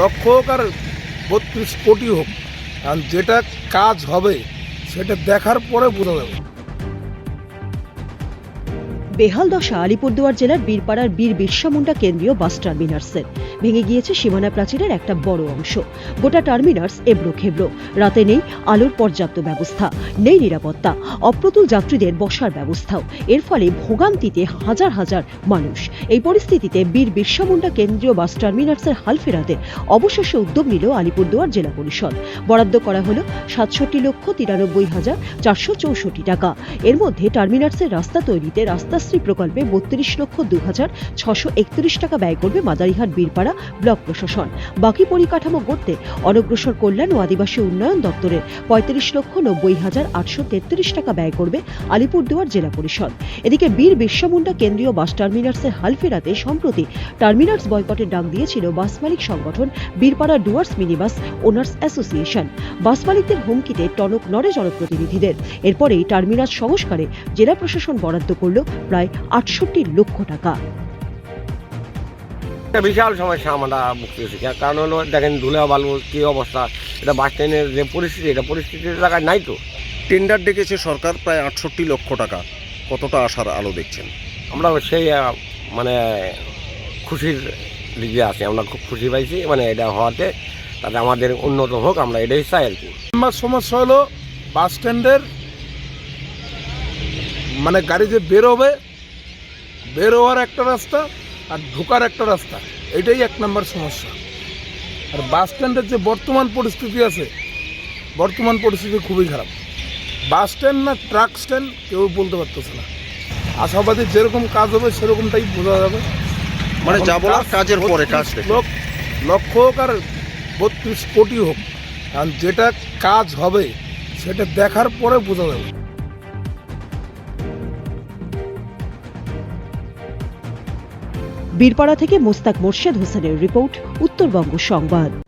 লক্ষ হোক আর বত্রিশ কোটি হোক, কারণ যেটা কাজ হবে, সেটা দেখার পরে বোঝা যাবে। বেহাল দশা আলিপুরদুয়ার জেলার বীরপাড়ার বীর বিরসা মুন্ডা কেন্দ্রীয় বাস টার্মিনার্সের ভেঙে গিয়েছে সীমানা প্রাচীরের একটা বড় অংশ। গোটা টার্মিনার্স এবড়ো খেবড়ো। রাতে নেই আলোর পর্যাপ্ত ব্যবস্থা, নেই নিরাপত্তা, অপ্রতুল যাত্রীদের বসার ব্যবস্থাও। এর ফলে ভোগান্তিতে হাজার হাজার মানুষ। এই পরিস্থিতিতে বীর বিরসা মুন্ডা কেন্দ্রীয় বাস টার্মিনার্সের হাল ফেরাতে অবশেষে উদ্যোগ নিল আলিপুরদুয়ার জেলা পরিষদ। বরাদ্দ করা হল সাতষট্টি লক্ষ তিরানব্বই হাজার চারশো চৌষট্টি টাকা। এর মধ্যে টার্মিনার্সের রাস্তা তৈরিতে রাস্তাশ্রী প্রকল্পে বত্রিশ লক্ষ দু হাজার ছশো একত্রিশ টাকা ব্যয় করবে মাদারিহাট, বীরপাড়া ব্লক প্রশাসন। বাকি পরিকাঠামো গড়তে অনগ্রসর কল্যাণ ও আদিবাসী উন্নয়ন দপ্তরের পঁয়ত্রিশ লক্ষ নব্বই হাজার আটশো তেত্রিশ টাকা ব্যয় করবে আলিপুরদুয়ার জেলা পরিষদ। এদিকে বীর বিরসা মুন্ডা কেন্দ্রীয় বাস টার্মিনার্সের হাল ফেরাতে সম্প্রতি টার্মিনার্স বয়কটের ডাক দিয়েছিল বাস মালিক সংগঠন Birpara Dooars minibus owners association. Bus মালিকদের হুমকিতে টনক নড়ে জনপ্রতিনিধিদের। এরপরেই টার্মিনাস সংস্কারে জেলা প্রশাসন বরাদ্দ করল প্রায় আটষট্টি লক্ষ টাকা। একটা বিশাল সমস্যা আমরা ভুগতেছি কারণ হলো দেখেন ধুলা বালু কী অবস্থা? এটা বাস স্ট্যান্ডের যে পরিস্থিতি এটা পরিস্থিতি জায়গায় নাই তো। টেন্ডার ডেকেছে সরকার প্রায় আটষট্টি লক্ষ টাকা। কতটা আসার আলো দেখছেন? আমরা সেই মানে খুশির দিকে আছি। আমরা খুব খুশি পাইছি মানে এটা হওয়াতে তাতে আমাদের উন্নত হোক আমরা এটাই চাই আর কি। আমার সমস্যা হলো বাস স্ট্যান্ডের মানে গাড়ি যে বেরোবে বেরোয়ার একটা রাস্তা আর ঢোকার একটা রাস্তা এটাই এক নম্বর সমস্যা। আর বাস স্ট্যান্ডের যে বর্তমান পরিস্থিতি আছে বর্তমান পরিস্থিতি খুবই খারাপ। বাস স্ট্যান্ড না ট্রাক স্ট্যান্ড কেউ বলতে পারতেছে না। আশাবাদী যেরকম কাজ হবে সেরকমটাই বোঝা যাবে। মানে যা বলার কাজের পরে কাজ 32 দেখে। লোক লক্ষ হোক আর বত্রিশ কোটি হোক কারণ যেটা কাজ হবে সেটা দেখার পরে বোঝা যাবে। বীরপাড়া থেকে মোস্তাক মোর্শেদ হোসেনের রিপোর্ট উত্তরবঙ্গ সংবাদ।